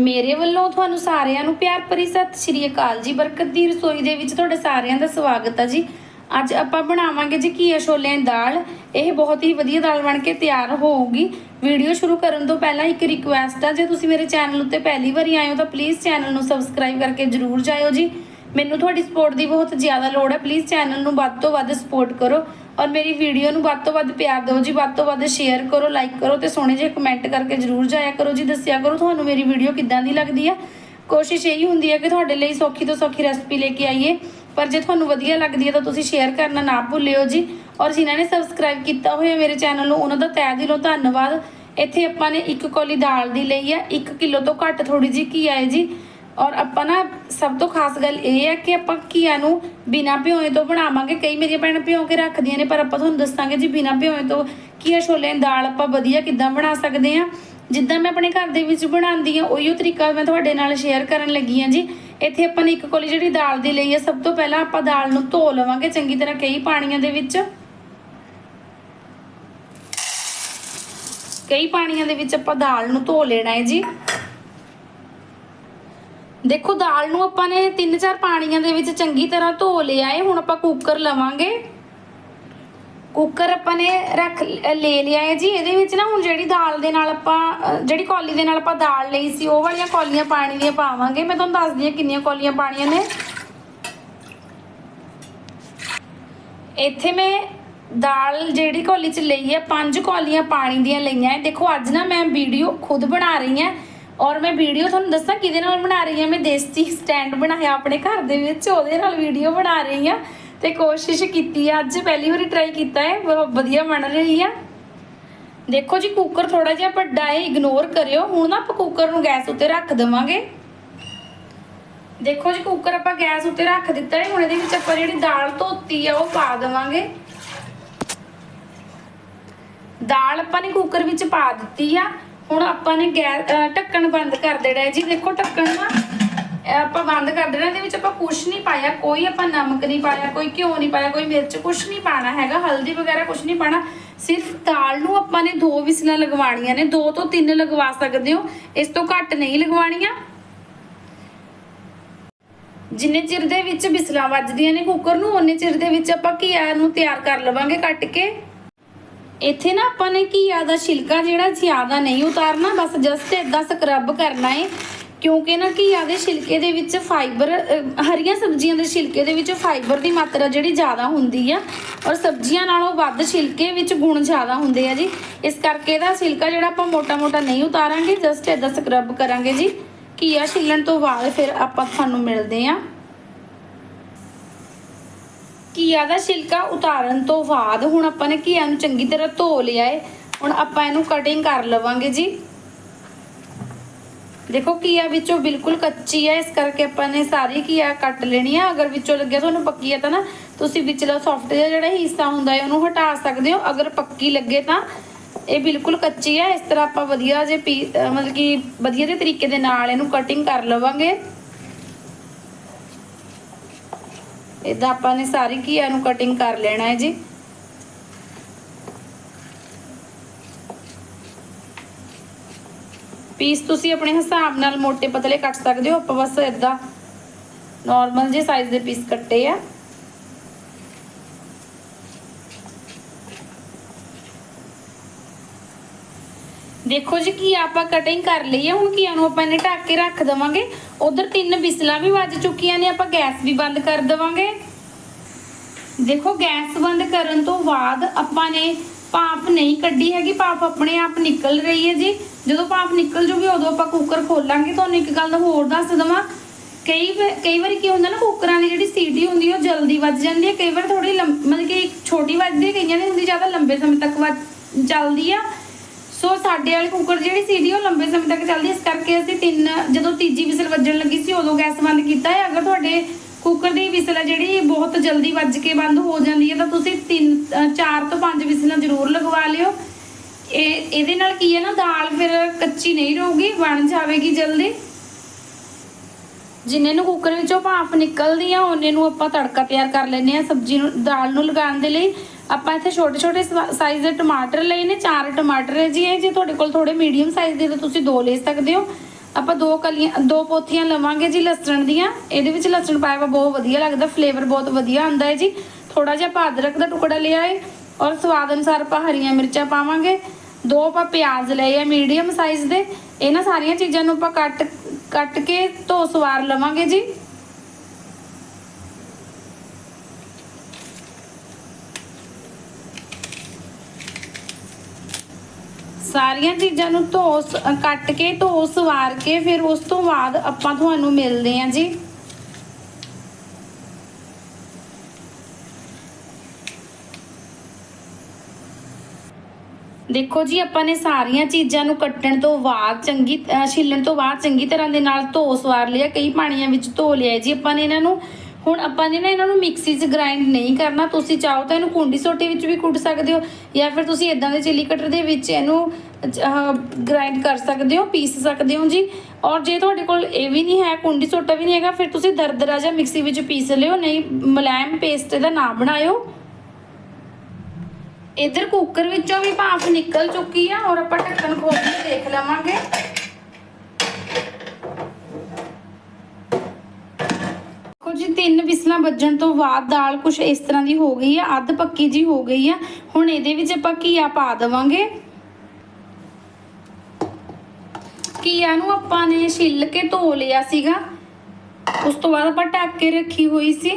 ਮੇਰੇ ਵੱਲੋਂ ਤੁਹਾਨੂੰ ਸਾਰਿਆਂ ਨੂੰ ਪਿਆਰ ਭਰੀ ਸਤਿ ਸ਼੍ਰੀ ਅਕਾਲ ਜੀ। ਬਰਕਤ ਦੀ ਰਸੋਈ ਦੇ ਵਿੱਚ ਤੁਹਾਡੇ ਸਾਰਿਆਂ ਦਾ ਸਵਾਗਤ ਹੈ ਜੀ। ਅੱਜ ਆਪਾਂ ਬਣਾਵਾਂਗੇ ਜੀ ਘੀਆ ਛੋਲਿਆਂ ਦੀ ਦਾਲ। ਇਹ ਬਹੁਤ ਹੀ ਵਧੀਆ ਦਾਲ ਬਣ ਕੇ ਤਿਆਰ ਹੋਊਗੀ। ਵੀਡੀਓ ਸ਼ੁਰੂ ਕਰਨ ਤੋਂ ਪਹਿਲਾਂ ਇੱਕ ਰਿਕੁਐਸਟ ਆ। ਜੇ ਤੁਸੀਂ ਮੇਰੇ ਚੈਨਲ ਉੱਤੇ ਪਹਿਲੀ ਵਾਰੀ ਆਏ ਹੋ ਤਾਂ ਪਲੀਜ਼ ਚੈਨਲ ਨੂੰ ਸਬਸਕ੍ਰਾਈਬ ਕਰਕੇ ਜਰੂਰ ਜਾਇਓ ਜੀ। ਮੈਨੂੰ ਤੁਹਾਡੀ ਸਪੋਰਟ ਦੀ ਬਹੁਤ ਜ਼ਿਆਦਾ ਲੋੜ ਹੈ ਪਲੀਜ਼ ਚੈਨਲ ਨੂੰ ਵੱਧ ਤੋਂ ਵੱਧ ਸਪੋਰਟ ਕਰੋ। ਔਰ ਮੇਰੀ ਵੀਡੀਓ ਨੂੰ ਵੱਧ ਤੋਂ ਵੱਧ ਪਿਆਰ ਦਿਓ ਜੀ, ਵੱਧ ਤੋਂ ਵੱਧ ਸ਼ੇਅਰ ਕਰੋ ਲਾਈਕ ਕਰੋ ਤੇ ਸੋਹਣੇ ਜਿਹੇ ਕਮੈਂਟ ਕਰਕੇ ਜਰੂਰ ਜਾਇਆ ਕਰੋ ਜੀ, ਦੱਸਿਆ ਕਰੋ ਤੁਹਾਨੂੰ ਮੇਰੀ ਵੀਡੀਓ ਕਿੱਦਾਂ ਦੀ ਲੱਗਦੀ ਆ। ਕੋਸ਼ਿਸ਼ ਇਹੀ ਹੁੰਦੀ ਹੈ ਕਿ ਤੁਹਾਡੇ ਲਈ ਸੌਖੀ ਤੋਂ ਸੌਖੀ ਰੈਸਪੀ ਲੈ ਕੇ ਆਈਏ, ਪਰ ਜੇ ਤੁਹਾਨੂੰ ਵਧੀਆ ਲੱਗਦੀ ਹੈ ਤਾਂ ਤੁਸੀਂ ਸ਼ੇਅਰ ਕਰਨਾ ਨਾ ਭੁੱਲਿਓ ਜੀ। ਔਰ ਜਿਨ੍ਹਾਂ ਨੇ ਸਬਸਕ੍ਰਾਈਬ ਕੀਤਾ ਹੋਇਆ ਮੇਰੇ ਚੈਨਲ ਨੂੰ, ਉਹਨਾਂ ਦਾ ਤਹਿ ਦਿਲੋਂ ਧੰਨਵਾਦ। ਇੱਥੇ ਆਪਾਂ ਨੇ ਇੱਕ ਕੌਲੀ ਦਾਲ ਦੀ ਲਈ ਆ 1 ਕਿਲੋ ਤੋਂ ਘੱਟ ਥੋੜੀ ਜਿਹੀ ਘੀਆ ਹੈ ਜੀ। ਔਰ ਆਪਾਂ ਨਾ ਸਭ ਤੋਂ ਖਾਸ ਗੱਲ ਇਹ ਹੈ ਕਿ ਆਪਾਂ ਘੀਆ ਨੂੰ ਬਿਨਾ ਭਿਓਏ ਤੋਂ ਬਣਾਵਾਂਗੇ। ਕਈ ਮੇਰੀਆਂ ਭੈਣਾਂ ਭਿਓ ਕੇ ਰੱਖਦੀਆਂ ਨੇ, ਪਰ ਆਪਾਂ ਤੁਹਾਨੂੰ ਦੱਸਾਂਗੇ ਜੀ ਬਿਨਾ ਭਿਓਏ ਤੋਂ ਘੀਆ, ਛੋਲੇ, ਦਾਲ ਆਪਾਂ ਵਧੀਆ ਕਿੱਦਾਂ ਬਣਾ ਸਕਦੇ ਹਾਂ। ਜਿੱਦਾਂ ਮੈਂ ਆਪਣੇ ਘਰ ਦੇ ਵਿੱਚ ਬਣਾਉਂਦੀ ਹਾਂ ਉਹੀਓ ਤਰੀਕਾ ਮੈਂ ਤੁਹਾਡੇ ਨਾਲ ਸ਼ੇਅਰ ਕਰਨ ਲੱਗੀ ਹਾਂ ਜੀ। ਇੱਥੇ ਆਪਾਂ ਨੇ ਇੱਕ ਕੋਲੀ ਜਿਹੜੀ ਦਾਲ ਦੀ ਲਈ ਹੈ, ਸਭ ਤੋਂ ਪਹਿਲਾਂ ਆਪਾਂ ਦਾਲ ਨੂੰ ਧੋ ਲਵਾਂਗੇ ਚੰਗੀ ਤਰ੍ਹਾਂ ਕਈ ਪਾਣੀਆਂ ਦੇ ਵਿੱਚ। ਕਈ ਪਾਣੀਆਂ ਦੇ ਵਿੱਚ ਆਪਾਂ ਦਾਲ ਨੂੰ ਧੋ ਲੈਣਾ ਹੈ ਜੀ। ਦੇਖੋ ਦਾਲ ਨੂੰ ਆਪਾਂ ਨੇ 3-4 ਪਾਣੀਆਂ ਦੇ ਵਿੱਚ ਚੰਗੀ ਤਰ੍ਹਾਂ ਧੋ ਲਿਆ ਹੈ ਹੁਣ ਆਪਾਂ ਕੁੱਕਰ ਲਵਾਂਗੇ। ਕੁੱਕਰ ਆਪਾਂ ਨੇ ਰੱਖ ਲੈ ਲਿਆ ਹੈ ਜੀ। ਇਹਦੇ ਵਿੱਚ ਨਾ ਹੁਣ ਜਿਹੜੀ ਦਾਲ ਦੇ ਨਾਲ ਆਪਾਂ ਜਿਹੜੀ ਕੌਲੀ ਦੇ ਨਾਲ ਆਪਾਂ ਦਾਲ ਲਈ ਸੀ, ਉਹ ਵਾਲੀਆਂ ਕੌਲੀਆਂ ਪਾਣੀ ਦੀਆਂ ਪਾਵਾਂਗੇ। ਮੈਂ ਤੁਹਾਨੂੰ ਦੱਸਦੀ ਹਾਂ ਕਿੰਨੀਆਂ ਕੌਲੀਆਂ ਪਾਣੀਆਂ ਨੇ। ਇੱਥੇ ਮੈਂ ਦਾਲ ਜਿਹੜੀ ਕੌਲੀ ਚ ਲਈ ਹੈ, ਪੰਜ ਕੌਲੀਆਂ ਪਾਣੀ ਦੀਆਂ ਲਈਆਂ ਹੈ ਦੇਖੋ, ਅੱਜ ਨਾ ਮੈਂ ਵੀਡੀਓ ਖੁਦ ਬਣਾ ਰਹੀ ਹਾਂ। ਔਰ ਮੈਂ ਵੀਡੀਓ ਤੁਹਾਨੂੰ ਦੱਸਾਂ ਕਿਹਦੇ ਨਾਲ ਬਣਾ ਰਹੀ ਹਾਂ। ਮੈਂ ਦੇਸੀ ਸਟੈਂਡ ਬਣਾਇਆ ਆਪਣੇ ਘਰ ਦੇ ਵਿੱਚ, ਉਹਦੇ ਨਾਲ ਵੀਡੀਓ ਬਣਾ ਰਹੀ ਹਾਂ ਤੇ ਕੋਸ਼ਿਸ਼ ਕੀਤੀ ਹੈ। ਅੱਜ ਪਹਿਲੀ ਵਾਰੀ ਟਰਾਈ ਕੀਤਾ ਹੈ। ਬਹੁਤ ਵਧੀਆ ਬਣ ਰਹੀ ਆ। ਦੇਖੋ ਜੀ ਕੁੱਕਰ ਥੋੜਾ ਜਿਹਾ ਵੱਡਾ ਹੈ ਇਗਨੋਰ ਕਰਿਓ। ਹੁਣ ਨਾ ਆਪਾਂ ਕੁੱਕਰ ਨੂੰ ਗੈਸ ਉੱਤੇ ਰੱਖ ਦੇਵਾਂਗੇ। ਦੇਖੋ ਜੀ ਕੁੱਕਰ ਆਪਾਂ ਗੈਸ ਉੱਤੇ ਰੱਖ ਦਿੱਤਾ ਹੈ। ਹੁਣ ਇਹਦੇ ਵਿੱਚ ਆਪਾਂ ਜਿਹੜੀ ਦਾਲ ਧੋਤੀ ਆ, ਉਹ ਪਾ ਦੇਵਾਂਗੇ। ਦਾਲ ਆਪਾਂ ਨੇ ਕੁੱਕਰ ਵਿੱਚ ਪਾ ਦਿੱਤੀ ਆ। ਹੁਣ ਆਪਾਂ ਨੇ ਗੈਸ ਢੱਕਣ ਬੰਦ ਕਰ ਦੇਣਾ ਹੈ ਜੀ। ਦੇਖੋ ਢੱਕਣ ਨਾ ਆਪਾਂ ਬੰਦ ਕਰ ਦੇਣਾ, ਇਹਦੇ ਵਿੱਚ ਆਪਾਂ ਕੁਝ ਨਹੀਂ ਪਾਇਆ, ਕੋਈ ਆਪਾਂ ਨਮਕ ਨਹੀਂ ਪਾਇਆ, ਕੋਈ ਘਿਓ ਨਹੀਂ ਪਾਇਆ, ਕੋਈ ਮਿਰਚ ਕੁਝ ਨਹੀਂ ਪਾਣਾ ਹੈਗਾ, ਹਲਦੀ ਵਗੈਰਾ ਕੁਝ ਨਹੀਂ ਪਾਣਾ। ਸਿਰਫ ਦਾਲ ਨੂੰ ਆਪਾਂ ਨੇ ਦੋ ਵਿਸਲਾਂ ਲਗਵਾਉਣੀਆਂ ਨੇ, ਦੋ ਤੋਂ ਤਿੰਨ ਲਗਵਾ ਸਕਦੇ ਹੋ। ਇਸ ਤੋਂ ਘੱਟ ਨਹੀਂ ਲਗਵਾਣੀਆਂ ਜਿੰਨੇ ਚਿਰ ਦੇ ਵਿੱਚ ਬਿਸਲਾਂ ਵੱਜਦੀਆਂ ਨੇ ਕੁੱਕਰ ਨੂੰ ਉਹਨੇ ਚਿਰ ਦੇ ਵਿੱਚ ਆਪਾਂ ਘੀਆ ਨੂੰ ਤਿਆਰ ਕਰ ਲਵਾਂਗੇ ਕੱਟ ਕੇ। ਇੱਥੇ ਨਾ ਆਪਾਂ ਨੇ ਘੀਆ ਦਾ ਛਿਲਕਾ ਜਿਹੜਾ ਜ਼ਿਆਦਾ ਨਹੀਂ ਉਤਾਰਨਾ, ਬਸ ਜਸਟ ਇਦਾਂ ਸਕਰਬ ਕਰਨਾ ਹੈ ਕਿਉਂਕਿ ਨਾ ਘੀਆ ਦੇ ਛਿਲਕੇ ਦੇ ਵਿੱਚ ਫਾਈਬਰ ਹਰੀਆਂ ਸਬਜ਼ੀਆਂ ਦੇ ਛਿਲਕੇ ਦੇ ਵਿੱਚ ਫਾਈਬਰ ਦੀ ਮਾਤਰਾ ਜਿਹੜੀ ਜ਼ਿਆਦਾ ਹੁੰਦੀ ਆ, ਔਰ ਸਬਜ਼ੀਆਂ ਨਾਲੋਂ ਵੱਧ ਛਿਲਕੇ ਵਿੱਚ ਗੁਣ ਜ਼ਿਆਦਾ ਹੁੰਦੇ ਆ ਜੀ। ਇਸ ਕਰਕੇ ਇਹਦਾ ਛਿਲਕਾ ਜਿਹੜਾ ਆਪਾਂ ਮੋਟਾ-ਮੋਟਾ ਨਹੀਂ ਉਤਾਰਾਂਗੇ ਜਸਟ ਇਦਾਂ ਸਕਰਬ ਕਰਾਂਗੇ ਜੀ। ਘੀਆ ਛਿੱਲਣ ਤੋਂ ਬਾਅਦ ਫਿਰ ਆਪਾਂ ਤੁਹਾਨੂੰ ਮਿਲਦੇ ਆ। ਘੀਆ ਦਾ ਛਿਲਕਾ ਉਤਾਰਨ ਤੋਂ ਬਾਅਦ ਹੁਣ ਆਪਾਂ ਨੇ ਘੀਆ ਨੂੰ ਚੰਗੀ ਤਰ੍ਹਾਂ ਧੋ ਲਿਆ ਏ। ਹੁਣ ਆਪਾਂ ਇਹਨੂੰ ਕਟਿੰਗ ਕਰ ਲਵਾਂਗੇ ਜੀ। ਦੇਖੋ ਘੀਆ ਵਿੱਚੋਂ ਬਿਲਕੁਲ ਕੱਚੀ ਹੈ ਇਸ ਕਰਕੇ ਆਪਾਂ ਨੇ ਸਾਰੀ ਘੀਆ ਕੱਟ ਲੈਣੀ ਆ। ਅਗਰ ਵਿੱਚੋਂ ਲੱਗਿਆ ਤੁਹਾਨੂੰ ਪੱਕੀ ਹੈ ਤਾਂ ਨਾ ਤੁਸੀਂ ਵਿਚਲਾ ਸੌਫਟ ਜਿਹਾ ਜਿਹੜਾ ਹਿੱਸਾ ਹੁੰਦਾ ਹੈ ਉਹਨੂੰ ਹਟਾ ਸਕਦੇ ਹੋ। ਅਗਰ ਪੱਕੀ ਲੱਗੇ ਤਾਂ ਇਹ ਬਿਲਕੁਲ ਕੱਚੀ ਹੈ ਇਸ ਤਰ੍ਹਾਂ ਆਪਾਂ ਵਧੀਆ ਜੇ ਪੀ ਮਤਲਬ ਕਿ ਵਧੀਆ ਦੇ ਤਰੀਕੇ ਦੇ ਨਾਲ ਇਹਨੂੰ ਕਟਿੰਗ ਕਰ ਲਵਾਂਗੇ। ਇਦਾਂ ਆਪਾਂ ਨੇ ਸਾਰੀ ਘੀਆ ਨੂੰ ਕਟਿੰਗ ਕਰ ਲੈਣਾ ਹੈ ਜੀ। ਪੀਸ ਤੁਸੀਂ ਆਪਣੇ ਹਿਸਾਬ ਨਾਲ ਮੋٹے ਪਤਲੇ ਕੱਟ ਸਕਦੇ ਹੋ, ਆਪਾਂ ਬਸ ਇਦਾਂ ਨਾਰਮਲ ਜੇ ਸਾਈਜ਼ ਦੇ ਪੀਸ ਕੱਟੇ ਆ। ਦੇਖੋ ਜੀ ਕੀ ਆਪਾਂ ਕਟਿੰਗ ਕਰ ਲਈ ਹੈ ਹੁਣ ਕੀ ਨੂੰ ਆਪਾਂ ਇਹਨੇ ਢੱਕ ਕੇ ਰੱਖ ਦਵਾਂਗੇ। ਉਧਰ ਤਿੰਨ ਬਿਸਲਾਂ ਵੀ ਵੱਜ ਚੁੱਕੀਆਂ ਨੇ, ਆਪਾਂ ਗੈਸ ਵੀ ਬੰਦ ਕਰ ਦਵਾਂਗੇ। ਦੇਖੋ, ਗੈਸ ਬੰਦ ਕਰਨ ਤੋਂ ਬਾਅਦ ਆਪਾਂ ਨੇ ਭਾਪ ਨਹੀਂ ਕੱਢੀ ਹੈਗੀ ਭਾਪ ਆਪਣੇ ਆਪ ਨਿਕਲ ਰਹੀ ਹੈ ਜੀ। ਜਦੋਂ ਭਾਪ ਨਿਕਲ ਜੂਗੀ, ਉਦੋਂ ਆਪਾਂ ਕੁੱਕਰ ਖੋਲਾਂਗੇ। ਤੁਹਾਨੂੰ ਇੱਕ ਗੱਲ ਹੋਰ ਦੱਸ ਦਵਾਂ, ਕਈ ਕਈ ਵਾਰੀ ਕੀ ਹੁੰਦਾ ਨਾ ਕੁੱਕਰਾਂ ਦੀ ਜਿਹੜੀ ਸੀਟੀ ਹੁੰਦੀ ਉਹ ਜਲਦੀ ਵੱਜ ਜਾਂਦੀ ਹੈ ਕਈ ਵਾਰ ਥੋੜੀ ਮਤਲਬ ਕਿ ਛੋਟੀ ਵੱਜਦੀ ਹੈ ਕਈਆਂ ਦੀ ਹੁੰਦੀ ਜ਼ਿਆਦਾ ਲੰਬੇ ਸਮੇਂ ਤੱਕ ਵੱਜ- ਚੱਲਦੀ ਆ। ਸੋ ਸਾਡੇ ਵਾਲੇ ਕੁੱਕਰ ਜਿਹੜੀ ਸੀਟੀ ਉਹ ਲੰਬੇ ਸਮੇਂ ਤੱਕ ਚੱਲਦੀ ਇਸ ਕਰਕੇ ਅਸੀਂ ਤਿੰਨ, ਜਦੋਂ ਤੀਜੀ ਵਿਸਲ ਵੱਜਣ ਲੱਗੀ ਸੀ, ਉਦੋਂ ਗੈਸ ਬੰਦ ਕੀਤਾ ਹੈ। ਅਗਰ ਤੁਹਾਡੇ ਕੁੱਕਰ ਦੀ ਵਿਸਲ ਹੈ ਜਿਹੜੀ ਬਹੁਤ ਜਲਦੀ ਵੱਜ ਕੇ ਬੰਦ ਹੋ ਜਾਂਦੀ ਹੈ, ਤਾਂ ਤੁਸੀਂ ਤਿੰਨ ਚਾਰ ਤੋਂ ਪੰਜ ਵਿਸਲਾਂ ਜ਼ਰੂਰ ਲਗਵਾ ਲਿਓ। ਇਹ, ਇਹਦੇ ਨਾਲ ਕੀ ਹੈ ਨਾ, ਦਾਲ ਫਿਰ ਕੱਚੀ ਨਹੀਂ ਰਹੂਗੀ, ਬਣ ਜਾਵੇਗੀ ਜਲਦੀ। ਜਿੰਨੇ ਨੂੰ ਕੁੱਕਰ ਵਿੱਚੋਂ ਭਾਫ ਨਿਕਲਦੀ ਆ, ਉਹਨੇ ਨੂੰ ਆਪਾਂ ਤੜਕਾ ਤਿਆਰ ਕਰ ਲੈਨੇ ਆ ਸਬਜ਼ੀ ਨੂੰ, ਦਾਲ ਨੂੰ ਲਗਾਉਣ ਦੇ ਲਈ। ਆਪਾਂ ਇੱਥੇ ਛੋਟੇ ਛੋਟੇ ਸਾਈਜ਼ ਦੇ ਟਮਾਟਰ ਲਏ ਨੇ, ਚਾਰ ਟਮਾਟਰ ਹੈ ਜੀ ਇਹ, ਜੇ ਤੁਹਾਡੇ ਕੋਲ ਥੋੜੇ ਮੀਡੀਅਮ ਸਾਈਜ਼ ਦੇ ਤਾਂ ਤੁਸੀਂ ਦੋ ਲੈ ਸਕਦੇ ਹੋ। ਆਪਾਂ ਦੋ ਕਲੀਆਂ, ਦੋ ਪੋਥੀਆਂ ਲਵਾਂਗੇ ਜੀ ਲਸਣ ਦੀਆਂ। ਇਹਦੇ ਵਿੱਚ ਲਸਣ ਪਾਇਆ ਵਾ, ਬਹੁਤ ਵਧੀਆ ਲੱਗਦਾ ਫਲੇਵਰ ਬਹੁਤ ਵਧੀਆ ਆਉਂਦਾ ਹੈ ਜੀ। ਥੋੜਾ ਜਿਹਾ ਆਪਾਂ ਅਦਰਕ ਦਾ ਟੁਕੜਾ ਲਿਆ ਹੈ ਔਰ ਸਵਾਦ ਅਨੁਸਾਰ ਆਪਾਂ ਹਰੀਆਂ ਮਿਰਚਾਂ ਪਾਵਾਂਗੇ। ਦੋ ਆਪਾਂ ਪਿਆਜ਼ ਲਏ ਆ ਮੀਡੀਅਮ ਸਾਈਜ਼ ਦੇ। ਇਹਨਾਂ ਸਾਰੀਆਂ ਚੀਜ਼ਾਂ ਨੂੰ ਆਪਾਂ ਕੱਟ ਕੱਟ ਕੇ ਧੋ ਸਵਾਰ ਲਵਾਂਗੇ ਜੀ। ਸਾਰੀਆਂ ਚੀਜ਼ਾਂ ਨੂੰ ਧੋ ਕੱਟ ਕੇ ਧੋ ਸਵਾਰ ਕੇ, ਫਿਰ ਉਸ ਤੋਂ ਬਾਅਦ ਆਪਾਂ ਤੁਹਾਨੂੰ ਮਿਲਦੇ ਹਾਂ ਜੀ। ਦੇਖੋ ਜੀ, ਆਪਾਂ ਨੇ ਸਾਰੀਆਂ ਚੀਜ਼ਾਂ ਨੂੰ ਕੱਟਣ ਤੋਂ ਬਾਅਦ ਚੰਗੀ ਛਿੱਲਣ ਤੋਂ ਬਾਅਦ ਚੰਗੀ ਤਰ੍ਹਾਂ ਦੇ ਨਾਲ ਧੋ ਸਵਾਰ ਲਿਆ, ਕਈ ਪਾਣੀਆਂ ਵਿੱਚ ਧੋ ਲਿਆ ਜੀ। ਆਪਾਂ ਨੇ ਇਹਨਾਂ ਨੂੰ ਹੁਣ ਆਪਾਂ ਨੇ ਨਾ ਇਹਨਾਂ ਨੂੰ ਮਿਕਸੀ 'ਚ ਗ੍ਰਾਈਂਡ ਨਹੀਂ ਕਰਨਾ। ਤੁਸੀਂ ਚਾਹੋ ਤਾਂ ਇਹਨੂੰ ਕੁੰਡੀ ਸੋਟੀ ਵਿੱਚ ਵੀ ਕੁੱਟ ਸਕਦੇ ਹੋ ਜਾਂ ਫਿਰ ਤੁਸੀਂ ਇਦਾਂ ਦੇ ਚਿੱਲੀ ਕਟਰ ਦੇ ਵਿੱਚ ਇਹਨੂੰ ਗ੍ਰਾਈਂਡ ਕਰ ਸਕਦੇ ਹੋ, ਪੀਸ ਸਕਦੇ ਹੋ ਜੀ। ਔਰ ਜੇ ਤੁਹਾਡੇ ਕੋਲ ਇਹ ਵੀ ਨਹੀਂ ਹੈ, ਕੁੰਡੀ ਸੋਟਾ ਵੀ ਨਹੀਂ ਹੈਗਾ, ਫਿਰ ਤੁਸੀਂ ਦਰਦਰਾ ਜਾਂ ਮਿਕਸੀ ਵਿੱਚ ਪੀਸ ਲਿਓ। ਨਹੀਂ ਮੁਲਾਇਮ ਪੇਸਟ ਇਹਦਾ ਨਾ ਬਣਾਇਓ। ਇਧਰ ਕੁੱਕਰ ਵਿੱਚੋਂ ਵੀ ਭਾਫ ਨਿਕਲ ਚੁੱਕੀ ਆ, ਔਰ ਆਪਾਂ ਢੱਕਣ ਖੋਲ ਕੇ ਦੇਖ ਲਵਾਂਗੇ। ਕੁਝ ਤਿੰਨ ਵਿਸਲਾਂ ਵੱਜਣ ਤੋਂ ਬਾਅਦ ਦਾਲ ਕੁਝ ਇਸ ਤਰ੍ਹਾਂ ਦੀ ਹੋ ਗਈ ਆ, ਅੱਧ ਪੱਕੀ ਜੀ ਹੋ ਗਈ ਆ। ਹੁਣ ਇਹਦੇ ਵਿੱਚ ਆਪਾਂ ਘੀਆ ਪਾ ਦੇਵਾਂਗੇ। ਘੀਆ ਨੂੰ ਆਪਾਂ ਨੇ ਛਿੱਲ ਕੇ ਧੋ ਲਿਆ ਸੀਗਾ। ਉਸ ਤੋਂ ਬਾਅਦ ਆਪਾਂ ਢੱਕ ਕੇ ਰੱਖੀ ਹੋਈ ਸੀ।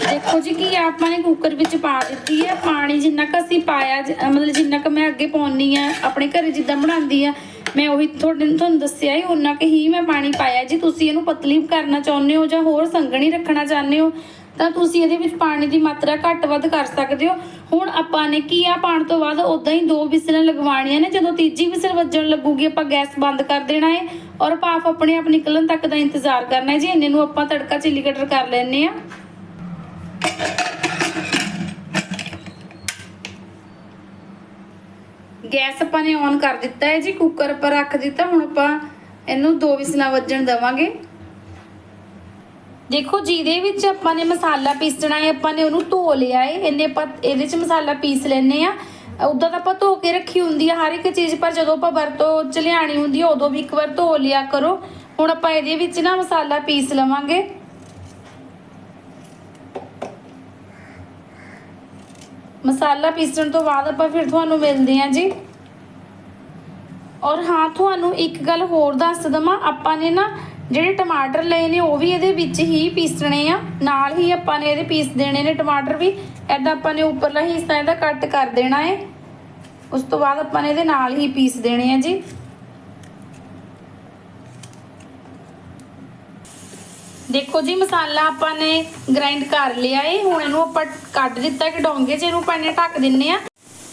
ਦੇਖੋ ਜੀ ਕੀ ਆਪਾਂ ਨੇ ਕੁੱਕਰ ਵਿੱਚ ਪਾ ਦਿੱਤੀ ਹੈ ਪਾਣੀ ਜਿੰਨਾ ਕ ਅਸੀਂ ਪਾਇਆ ਮਤਲਬ ਜਿੰਨਾ ਕ ਮੈਂ ਅੱਗੇ ਪਾਉਣੀ ਆ, ਆਪਣੇ ਘਰੇ ਜਿੱਦਾਂ ਬਣਾਉਂਦੀ ਆ ਮੈਂ ਉਹੀ ਤੁਹਾਡੇ ਨੂੰ ਤੁਹਾਨੂੰ ਦੱਸਿਆ ਹੀ, ਉਹਨਾਂ ਕ ਹੀ ਮੈਂ ਪਾਣੀ ਪਾਇਆ। ਜੀ ਤੁਸੀਂ ਇਹਨੂੰ ਪਤਲੀ ਕਰਨਾ ਚਾਹੁੰਦੇ ਹੋ ਜਾਂ ਹੋਰ ਸੰਘਣੀ ਰੱਖਣਾ ਚਾਹੁੰਦੇ ਹੋ, ਤਾਂ ਤੁਸੀਂ ਇਹਦੇ ਵਿੱਚ ਪਾਣੀ ਦੀ ਮਾਤਰਾ ਘੱਟ ਵੱਧ ਕਰ ਸਕਦੇ ਹੋ। ਹੁਣ ਆਪਾਂ ਨੇ ਕੀ ਆ ਪਾਣ ਤੋਂ ਬਾਅਦ ਉਦਾਂ ਹੀ ਦੋ ਵਿਸਲਾਂ ਲਗਵਾਉਣੀਆਂ ਨੇ। ਜਦੋਂ ਤੀਜੀ ਵਿਸਲ ਵੱਜਣ ਲੱਗੂਗੀ, ਆਪਾਂ ਗੈਸ ਬੰਦ ਕਰ ਦੇਣਾ ਹੈ ਔਰ ਭਾਫ ਆਪਣੇ ਆਪ ਨਿਕਲਣ ਤੱਕ ਦਾ ਇੰਤਜ਼ਾਰ ਕਰਨਾ ਹੈ ਜੀ ਇੰਨੇ ਨੂੰ ਆਪਾਂ ਤੜਕਾ ਚਿੱਲੀ ਕਟਰ ਕਰ ਲੈਣੇ ਆ ਗੈਸ ਆਪਾਂ ਨੇ ਔਨ ਕਰ ਦਿੱਤਾ ਹੈ ਜੀ ਕੁੱਕਰ ਪਰ ਰੱਖ ਦਿੱਤਾ, ਹੁਣ ਆਪਾਂ ਇਹਨੂੰ ਦੋ ਵਿਸਲਾਂ ਵੱਜਣ ਦਵਾਂਗੇ। ਦੇਖੋ, ਜਿਹਦੇ ਵਿੱਚ ਆਪਾਂ ਨੇ ਮਸਾਲਾ ਪੀਸਣਾ ਹੈ, ਆਪਾਂ ਨੇ ਉਹਨੂੰ ਧੋ ਲਿਆ ਹੈ। ਇਹਨੇ ਆਪਾਂ ਇਹਦੇ ਚ ਮਸਾਲਾ ਪੀਸ ਲੈਣੇ ਆ ਉਦੋਂ ਤਾਂ ਆਪਾਂ ਧੋ ਕੇ ਰੱਖੀ ਹੁੰਦੀ ਆ ਹਰ ਇੱਕ ਚੀਜ਼, ਪਰ ਜਦੋਂ ਆਪਾਂ ਵਰਤੋਂ ਚ ਲਿਆਣੀ ਹੁੰਦੀ ਆ ਉਦੋਂ ਵੀ ਇੱਕ ਵਾਰ ਧੋ ਲਿਆ ਕਰੋ। ਹੁਣ ਆਪਾਂ ਇਹਦੇ ਵਿੱਚ ਨਾ ਮਸਾਲਾ ਪੀਸ ਲਵਾਂਗੇ। ਮਸਾਲਾ ਪੀਸਣ ਤੋਂ ਬਾਅਦ ਆਪਾਂ ਫਿਰ ਤੁਹਾਨੂੰ ਮਿਲਦੇ ਹਾਂ ਜੀ। ਔਰ ਹਾਂ, ਤੁਹਾਨੂੰ ਇੱਕ ਗੱਲ ਹੋਰ ਦੱਸ ਦਵਾਂ। ਆਪਾਂ ਨੇ ਨਾ ਜਿਹੜੇ ਟਮਾਟਰ ਲਏ ਨੇ, ਉਹ ਵੀ ਇਹਦੇ ਵਿੱਚ ਹੀ ਪੀਸਣੇ ਆ। ਨਾਲ ਹੀ ਆਪਾਂ ਨੇ ਇਹਦੇ ਪੀਸ ਦੇਣੇ ਨੇ ਟਮਾਟਰ ਵੀ। ਐਦਾਂ ਆਪਾਂ ਨੇ ਉੱਪਰਲਾ ਹਿੱਸਾ ਇਹਦਾ ਕੱਟ ਕਰ ਦੇਣਾ ਹੈ ਉਸ ਤੋਂ ਬਾਅਦ ਆਪਾਂ ਨੇ ਇਹਦੇ ਨਾਲ ਹੀ ਪੀਸ ਦੇਣੇ ਆ ਜੀ। ਦੇਖੋ ਜੀ, ਮਸਾਲਾ ਆਪਾਂ ਨੇ ਗ੍ਰਾਈਂਡ ਕਰ ਲਿਆ ਏ। ਹੁਣ ਇਹਨੂੰ ਆਪਾਂ ਕੱਢ ਦਿੱਤਾ ਕਿ ਡੋਂਗੇ 'ਚ ਇਹਨੂੰ ਪਾਣੇ ਢੱਕ ਦਿੰਨੇ ਆ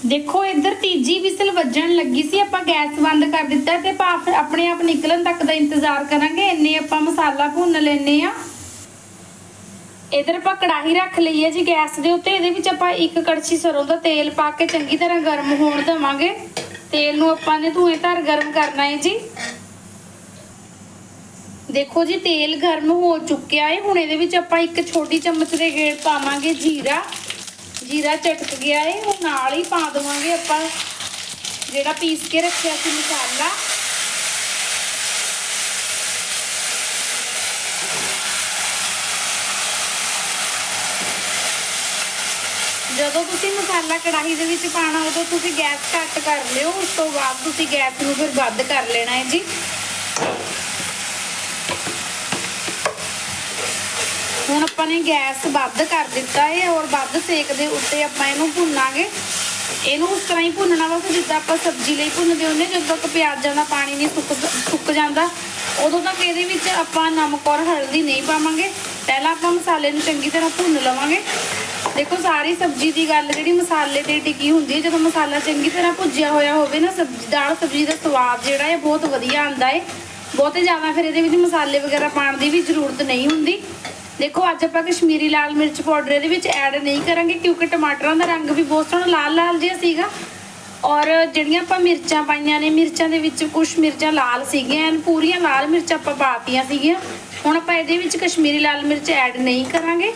ਦੇਖੋ, ਇੱਧਰ ਤੀਜੀ ਵਿਸਲ ਵੱਜਣ ਲੱਗੀ ਸੀ। ਆਪਾਂ ਗੈਸ ਬੰਦ ਕਰ ਦਿੱਤਾ ਤੇ ਭਾਫ ਆਪਣੇ ਆਪ ਨਿਕਲਣ ਤੱਕ ਦਾ ਇੰਤਜ਼ਾਰ ਕਰਾਂਗੇ। ਇੰਨੇ ਆਪਾਂ ਮਸਾਲਾ ਭੁੰਨ ਲੈਨੇ ਆ ਇਧਰ ਆਪਾਂ ਕੜਾਹੀ ਰੱਖ ਲਈ ਹੈ ਜੀ ਗੈਸ ਦੇ ਉੱਤੇ। ਇਹਦੇ ਵਿੱਚ ਆਪਾਂ ਇੱਕ ਕੜਛੀ ਸਰੋਂ ਦਾ ਤੇਲ ਪਾ ਕੇ ਚੰਗੀ ਤਰ੍ਹਾਂ ਗਰਮ ਹੋਣ ਦੇਵਾਂਗੇ। ਤੇਲ ਨੂੰ ਆਪਾਂ ਨੇ ਧੂਏ ਧਰ ਗਰਮ ਕਰਨਾ ਹੈ ਜੀ। ਦੇਖੋ ਜੀ, ਤੇਲ ਗਰਮ ਹੋ ਚੁੱਕਿਆ ਹੈ। ਹੁਣ ਇਹਦੇ ਵਿੱਚ ਆਪਾਂ ਇੱਕ ਛੋਟੀ ਚਮਚ ਦੇ ਗੇੜ ਪਾਵਾਂਗੇ ਜੀਰਾ। ਜੀਰਾ ਚਟਕ ਗਿਆ ਹੈ ਉਹ ਨਾਲ ਹੀ ਪਾ ਦੇਵਾਂਗੇ ਆਪਾਂ। ਜਿਹੜਾ ਪੀਸ ਕੇ ਰੱਖਿਆ ਸੀ ਮਸਾਲਾ। ਜਦੋਂ ਤੁਸੀਂ ਮਸਾਲਾ ਕੜਾਹੀ ਦੇ ਵਿੱਚ ਪਾਣਾ ਉਦੋਂ ਤੁਸੀਂ ਗੈਸ ਘੱਟ ਕਰ ਲਿਓ, ਉਸ ਤੋਂ ਬਾਅਦ ਤੁਸੀਂ ਗੈਸ ਨੂੰ ਫਿਰ ਵੱਧ ਕਰ ਲੈਣਾ ਹੈ ਜੀ। ਹੁਣ ਆਪਾਂ ਨੇ ਗੈਸ ਵੱਧ ਕਰ ਦਿੱਤਾ ਹੈ ਔਰ ਵੱਧ ਸੇਕ ਦੇ ਉੱਤੇ ਆਪਾਂ ਇਹਨੂੰ ਭੁੰਨਾਂਗੇ। ਇਹਨੂੰ ਉਸ ਤਰ੍ਹਾਂ ਹੀ ਭੁੰਨਣਾ ਵਾ ਕਿ ਜਿੱਦਾਂ ਆਪਾਂ ਸਬਜ਼ੀ ਲਈ ਭੁੰਨਦੇ ਹੁੰਦੇ, ਜਦੋਂ ਤੱਕ ਪਿਆਜ਼ਾਂ ਦਾ ਪਾਣੀ ਨਹੀਂ ਸੁੱਕ ਸੁੱਕ ਜਾਂਦਾ, ਉਦੋਂ ਤੱਕ ਇਹਦੇ ਵਿੱਚ ਆਪਾਂ ਨਮਕ ਔਰ ਹਲਦੀ ਨਹੀਂ ਪਾਵਾਂਗੇ। ਪਹਿਲਾਂ ਆਪਾਂ ਮਸਾਲੇ ਨੂੰ ਚੰਗੀ ਤਰ੍ਹਾਂ ਭੁੰਨ ਲਵਾਂਗੇ। ਦੇਖੋ, ਸਾਰੀ ਸਬਜ਼ੀ ਦੀ ਗੱਲ ਜਿਹੜੀ ਮਸਾਲੇ ਤੇ ਟਿਕੀ ਹੁੰਦੀ ਹੈ, ਜਦੋਂ ਮਸਾਲਾ ਚੰਗੀ ਤਰ੍ਹਾਂ ਭੁੱਜਿਆ ਹੋਇਆ ਹੋਵੇ ਨਾ, ਸਬਜ਼ੀ, ਦਾਲ ਸਬਜ਼ੀ ਦਾ ਸਵਾਦ ਜਿਹੜਾ ਹੈ, ਬਹੁਤ ਵਧੀਆ ਆਉਂਦਾ ਹੈ ਬਹੁਤੇ ਜ਼ਿਆਦਾ ਫਿਰ ਇਹਦੇ ਵਿੱਚ ਮਸਾਲੇ ਵਗੈਰਾ ਪਾਉਣ ਦੀ ਵੀ ਜ਼ਰੂਰਤ ਨਹੀਂ ਹੁੰਦੀ। ਦੇਖੋ, ਅੱਜ ਆਪਾਂ ਕਸ਼ਮੀਰੀ ਲਾਲ ਮਿਰਚ ਪਾਊਡਰ ਇਹਦੇ ਵਿੱਚ ਐਡ ਨਹੀਂ ਕਰਾਂਗੇ, ਕਿਉਂਕਿ ਟਮਾਟਰਾਂ ਦਾ ਰੰਗ ਵੀ ਬਹੁਤ ਸੋਹਣਾ, ਲਾਲ ਲਾਲ ਜਿਹਾ ਸੀਗਾ। ਔਰ ਜਿਹੜੀਆਂ ਆਪਾਂ ਮਿਰਚਾਂ ਪਾਈਆਂ ਨੇ, ਮਿਰਚਾਂ ਦੇ ਵਿੱਚ ਕੁਝ ਮਿਰਚਾਂ ਲਾਲ ਸੀਗੀਆਂ ਐਨ ਪੂਰੀਆਂ ਲਾਲ ਮਿਰਚ ਆਪਾਂ ਪਾਤੀਆਂ ਸੀਗੀਆਂ। ਹੁਣ ਆਪਾਂ ਇਹਦੇ ਵਿੱਚ ਕਸ਼ਮੀਰੀ ਲਾਲ ਮਿਰਚ ਐਡ ਨਹੀਂ ਕਰਾਂਗੇ।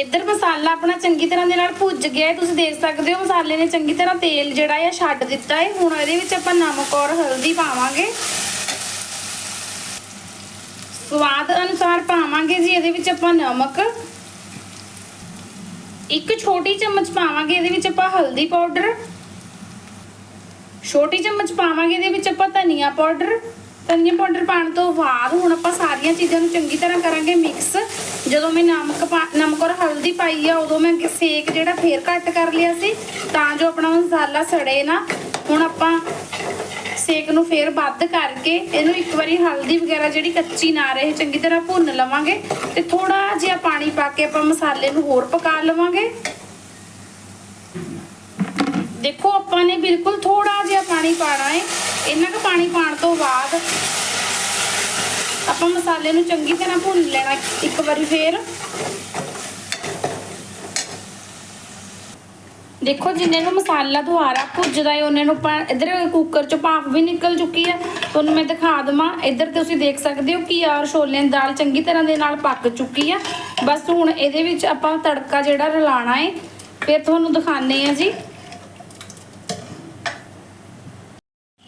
ਇੱਧਰ ਮਸਾਲਾ ਆਪਣਾ ਚੰਗੀ ਤਰ੍ਹਾਂ ਦੇ ਨਾਲ ਭੁੱਜ ਗਿਆ ਤੁਸੀਂ ਦੇਖ ਸਕਦੇ ਹੋ ਮਸਾਲੇ ਨੇ ਚੰਗੀ ਤਰ੍ਹਾਂ ਤੇਲ ਜਿਹੜਾ ਹੈ ਛੱਡ ਦਿੱਤਾ ਹੈ। ਹੁਣ ਇਹਦੇ ਵਿੱਚ ਆਪਾਂ ਨਮਕ ਔਰ ਹਲਦੀ ਪਾਵਾਂਗੇ। ਸਵਾਦ ਅਨੁਸਾਰ ਪਾਵਾਂਗੇ ਜੀ, ਇਹਦੇ ਵਿੱਚ ਆਪਾਂ ਨਮਕ। ਇੱਕ ਛੋਟੀ ਚਮਚ ਪਾਵਾਂਗੇ, ਇਹਦੇ ਵਿੱਚ ਆਪਾਂ ਹਲਦੀ ਪਾਊਡਰ। ਛੋਟੀ ਚਮਚ ਪਾਵਾਂਗੇ, ਇਹਦੇ ਵਿੱਚ ਆਪਾਂ ਧਨੀਆ ਪਾਊਡਰ। ਧਨੀਆ ਪਾਊਡਰ ਪਾਉਣ ਤੋਂ ਬਾਅਦ ਹੁਣ ਆਪਾਂ ਸਾਰੀਆਂ ਚੀਜ਼ਾਂ ਨੂੰ ਚੰਗੀ ਤਰ੍ਹਾਂ ਕਰਾਂਗੇ ਮਿਕਸ। ਜਦੋਂ ਮੈਂ ਨਮਕ ਨਮਕ ਔਰ ਹਲਦੀ ਪਾਈ ਆ, ਉਦੋਂ ਮੈਂ ਸੇਕ ਜਿਹੜਾ ਫੇਰ ਘੱਟ ਕਰ ਲਿਆ ਸੀ, ਤਾਂ ਜੋ ਆਪਣਾ ਮਸਾਲਾ ਸੜੇ ਨਾ। ਹੁਣ ਆਪਾਂ ਸੇਕ ਨੂੰ ਫੇਰ ਵੱਧ ਕਰਕੇ ਇਹਨੂੰ ਇੱਕ ਵਾਰੀ ਹਲਦੀ ਵਗੈਰਾ ਜਿਹੜੀ ਕੱਚੀ ਨਾ ਰਹੇ, ਚੰਗੀ ਤਰ੍ਹਾਂ ਭੁੰਨ ਲਵਾਂਗੇ ਤੇ ਥੋੜਾ ਜਿਹਾ ਪਾਣੀ ਪਾ ਕੇ ਆਪਾਂ ਮਸਾਲੇ ਨੂੰ ਹੋਰ ਪਕਾ ਲਵਾਂਗੇ। ਦੇਖੋ, ਆਪਾਂ ਨੇ ਬਿਲਕੁਲ ਥੋੜਾ ਜਿਹਾ ਪਾਣੀ ਪਾਣਾ ਹੈ ਇੰਨਾ ਕੁ ਪਾਣੀ ਪਾਣ ਤੋਂ ਬਾਅਦ ਆਪਾਂ ਮਸਾਲੇ ਨੂੰ ਚੰਗੀ ਤਰ੍ਹਾਂ ਭੁੰਨ ਲੈਣਾ ਇੱਕ ਵਾਰੀ ਫੇਰ। ਦੇਖੋ, ਜਿੰਨੇ ਨੂੰ ਮਸਾਲਾ ਦੁਆਰਾ ਭੁੱਜਦਾ ਹੈ ਉਹਨੇ ਨੂੰ ਪਾ- ਇੱਧਰ ਕੁੱਕਰ ਚੋਂ ਭਾਫ ਵੀ ਨਿਕਲ ਚੁੱਕੀ ਹੈ ਤੁਹਾਨੂੰ ਮੈਂ ਦਿਖਾ ਦਵਾਂ, ਇੱਧਰ ਤੁਸੀਂ ਦੇਖ ਸਕਦੇ ਹੋ ਕਿ ਔਰ ਛੋਲਿਆਂ ਦੀ ਦਾਲ ਚੰਗੀ ਤਰ੍ਹਾਂ ਦੇ ਨਾਲ ਪੱਕ ਚੁੱਕੀ ਆ। ਬਸ ਹੁਣ ਇਹਦੇ ਵਿੱਚ ਆਪਾਂ ਤੜਕਾ ਜਿਹੜਾ ਰਲਾਣਾ ਹੈ ਫਿਰ ਤੁਹਾਨੂੰ ਦਿਖਾਣੇ ਆ ਜੀ।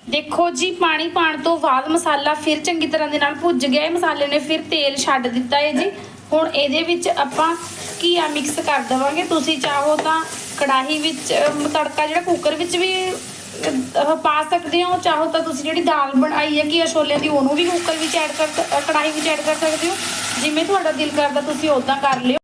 ਦੇਖੋ ਜੀ, ਪਾਣੀ ਪਾਣ ਤੋਂ ਬਾਅਦ ਮਸਾਲਾ ਫਿਰ ਚੰਗੀ ਤਰ੍ਹਾਂ ਦੇ ਨਾਲ ਭੁੱਜ ਗਿਆ। ਹੈ ਮਸਾਲੇ ਨੇ ਫਿਰ ਤੇਲ ਛੱਡ ਦਿੱਤਾ ਹੈ ਜੀ। ਹੁਣ ਇਹਦੇ ਵਿੱਚ ਆਪਾਂ ਘੀਆ ਮਿਕਸ ਕਰ ਦੇਵਾਂਗੇ। ਤੁਸੀਂ ਚਾਹੋ ਤਾਂ ਕੜਾਹੀ ਵਿੱਚ ਤੜਕਾ ਜਿਹੜਾ ਕੁੱਕਰ ਵਿੱਚ ਵੀ ਪਾ ਸਕਦੇ ਹੋ। ਚਾਹੋ ਤਾਂ ਤੁਸੀਂ ਜਿਹੜੀ ਦਾਲ ਬਣਾਈ ਹੈ ਘੀਆ ਛੋਲਿਆਂ ਦੀ, ਉਹਨੂੰ ਵੀ ਕੁੱਕਰ ਵਿੱਚ ਐਡ ਕਰ ਕੜਾਹੀ ਵਿੱਚ ਐਡ ਕਰ ਸਕਦੇ ਹੋ। ਜਿਵੇਂ ਤੁਹਾਡਾ ਦਿਲ ਕਰਦਾ, ਤੁਸੀਂ ਉਦਾਂ ਕਰ ਲਿਓ।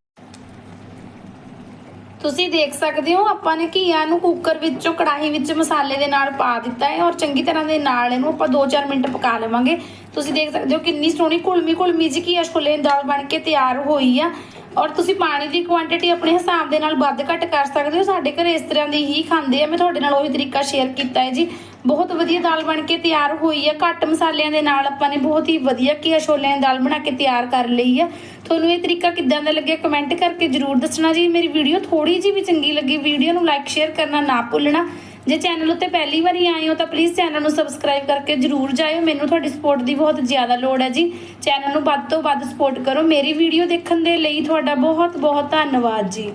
ਤੁਸੀਂ ਦੇਖ ਸਕਦੇ ਹੋ, ਆਪਾਂ ਨੇ ਘੀਆ ਨੂੰ ਕੁੱਕਰ ਵਿੱਚੋਂ ਕੜਾਹੀ ਵਿੱਚ ਮਸਾਲੇ ਦੇ ਨਾਲ ਪਾ ਦਿੱਤਾ ਹੈ ਔਰ ਚੰਗੀ ਤਰ੍ਹਾਂ ਦੇ ਨਾਲ ਇਹਨੂੰ ਆਪਾਂ 2-4 ਮਿੰਟ ਪਕਾ ਲਵਾਂਗੇ। ਤੁਸੀਂ ਦੇਖ ਸਕਦੇ ਹੋ ਕਿੰਨੀ ਸੋਹਣੀ ਕੁਲਮੀ ਕੁਲਮੀ ਜਿਹੀ ਘੀਆ ਛੋਲੇ ਦਾਲ ਬਣ ਕੇ ਤਿਆਰ ਹੋਈ ਆ। ਔਰ ਤੁਸੀਂ ਪਾਣੀ ਦੀ ਕੁਆਂਟੀਟੀ ਆਪਣੇ ਹਿਸਾਬ ਦੇ ਨਾਲ ਵੱਧ ਘੱਟ ਕਰ ਸਕਦੇ ਹੋ। ਸਾਡੇ ਘਰੇ ਇਸ ਤਰ੍ਹਾਂ ਦੀ ਹੀ ਖਾਂਦੇ ਆ। ਮੈਂ ਤੁਹਾਡੇ ਨਾਲ ਉਹੀ ਤਰੀਕਾ ਸ਼ੇਅਰ ਕੀਤਾ ਹੈ ਜੀ। ਬਹੁਤ ਵਧੀਆ ਦਾਲ ਬਣ ਕੇ ਤਿਆਰ ਹੋਈ ਆ। ਘੱਟ ਮਸਾਲਿਆਂ ਦੇ ਨਾਲ ਆਪਾਂ ਨੇ ਬਹੁਤ ਹੀ ਵਧੀਆ ਘੀਆ ਛੋਲਿਆਂ ਦੀ ਦਾਲ ਬਣਾ ਕੇ ਤਿਆਰ ਕਰ ਲਈ ਆ। ਤੁਹਾਨੂੰ ਇਹ ਤਰੀਕਾ ਕਿੱਦਾਂ ਦਾ ਲੱਗਿਆ ਕਮੈਂਟ ਕਰਕੇ ਜਰੂਰ ਦੱਸਣਾ ਜੀ। ਮੇਰੀ ਵੀਡੀਓ ਥੋੜੀ ਜਿਹੀ ਵੀ ਚੰਗੀ ਲੱਗੀ ਵੀਡੀਓ ਨੂੰ ਲਾਈਕ ਸ਼ੇਅਰ ਕਰਨਾ ਨਾ ਭੁੱਲਣਾ। ਜੇ ਚੈਨਲ ਉੱਤੇ ਪਹਿਲੀ ਵਾਰੀ ਆਏ ਹੋ ਤਾਂ ਪਲੀਜ਼ ਚੈਨਲ ਨੂੰ ਸਬਸਕ੍ਰਾਈਬ ਕਰਕੇ ਜਰੂਰ ਜਾਇਓ। ਮੈਨੂੰ ਤੁਹਾਡੀ ਸਪੋਰਟ ਦੀ ਬਹੁਤ ਜ਼ਿਆਦਾ ਲੋੜ ਹੈ ਜੀ। ਚੈਨਲ ਨੂੰ ਵੱਧ ਤੋਂ ਵੱਧ ਸਪੋਰਟ ਕਰੋ। ਮੇਰੀ ਵੀਡੀਓ ਦੇਖਣ ਦੇ ਲਈ ਤੁਹਾਡਾ ਬਹੁਤ ਬਹੁਤ ਧੰਨਵਾਦ ਜੀ।